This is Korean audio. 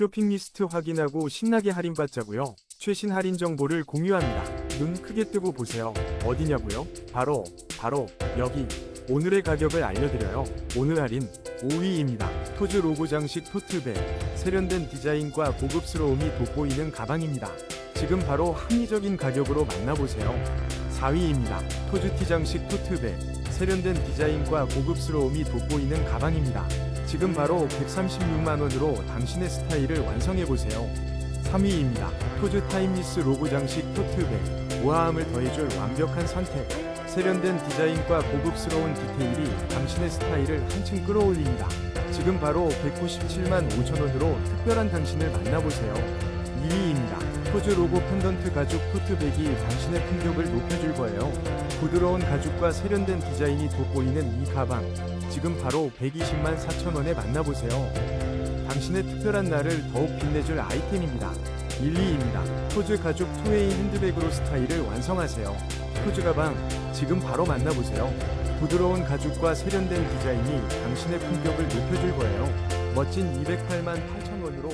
쇼핑 리스트 확인하고 신나게 할인받자고요. 최신 할인 정보를 공유합니다. 눈 크게 뜨고 보세요. 어디냐고요? 바로 바로 여기. 오늘의 가격을 알려드려요. 오늘 할인 5위입니다. 토즈 로고 장식 토트백. 세련된 디자인과 고급스러움이 돋보이는 가방입니다. 지금 바로 합리적인 가격으로 만나보세요. 4위입니다. 토즈티 장식 토트백. 세련된 디자인과 고급스러움이 돋보이는 가방입니다. 지금 바로 136만원으로 당신의 스타일을 완성해보세요. 3위입니다. 토즈 타임리스 로고 장식 토트백. 우아함을 더해줄 완벽한 선택. 세련된 디자인과 고급스러운 디테일이 당신의 스타일을 한층 끌어올립니다. 지금 바로 197만 5천원으로 특별한 당신을 만나보세요. 2위입니다. 토즈 로고 펜던트 가죽 토트백이 당신의 품격을 높여줄 거예요. 부드러운 가죽과 세련된 디자인이 돋보이는 이 가방. 지금 바로 120만 4천 원에 만나보세요. 당신의 특별한 날을 더욱 빛내줄 아이템입니다. 1위입니다. 토즈 가죽 투웨이 핸드백으로 스타일을 완성하세요. 토즈 가방 지금 바로 만나보세요. 부드러운 가죽과 세련된 디자인이 당신의 품격을 높여줄 거예요. 멋진 208만 8천 원으로